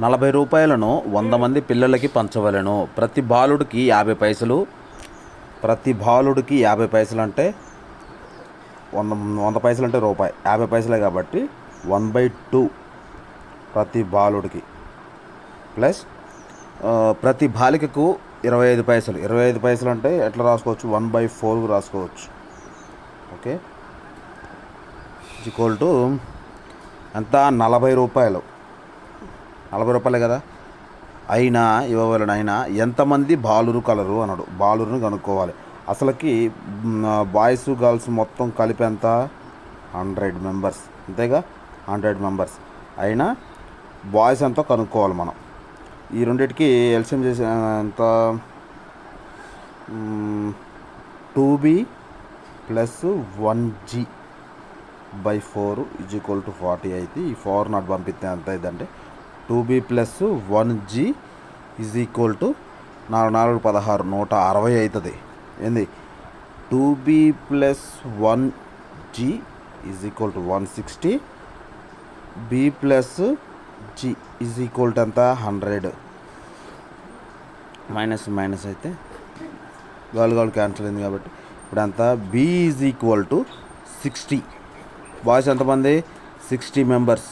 నలభై రూపాయలను వంద మంది పిల్లలకి పంచవలెను. ప్రతి బాలుడికి యాభై పైసలు. ప్రతి బాలుడికి యాభై పైసలు అంటే వంద వంద పైసలు అంటే రూపాయి. యాభై పైసలే కాబట్టి వన్ బై టూ ప్రతి బాలుడికి. ప్లస్ ప్రతి బాలికకు ఇరవై ఐదు పైసలు. ఇరవై ఐదు పైసలు అంటే ఎట్లా రాసుకోవచ్చు? వన్ బై ఫోర్ రాసుకోవచ్చు. ఓకే? ఈక్వల్ టు ఎంత? నలభై రూపాయలు. నలభై రూపాయలే కదా. అయినా ఇవ్వవలన అయినా ఎంతమంది బాలురు కలరు అన్నాడు. బాలురుని కనుక్కోవాలి. అసలుకి బాయ్స్ గర్ల్స్ మొత్తం కలిపి ఎంత హండ్రెడ్ మెంబర్స్. అంతేగా? Hundred members. అయినా బాయ్స్ ఎంతో కనుక్కోవాలి మనం. ఈ రెండిటికి ఎల్సిఎం చేసిన ఎంత? Two B plus one G by four is equal to forty అయితే ఈ ఫోర్ నాట్ పంపిస్తే ఎంత అయిందంటే two B plus one G is equal to నాలుగు నాలుగు పదహారు నూట అరవై అవుతుంది ఏంది? Two B plus one G is equal to one sixty B plus G is equal to ఎంత? హండ్రెడ్. మైనస్ మైనస్ అయితే గాలు గాలు క్యాన్సిల్ అయింది కాబట్టి ఇప్పుడు అంతా B is equal to sixty. Boys ఎంతమంది? Sixty members.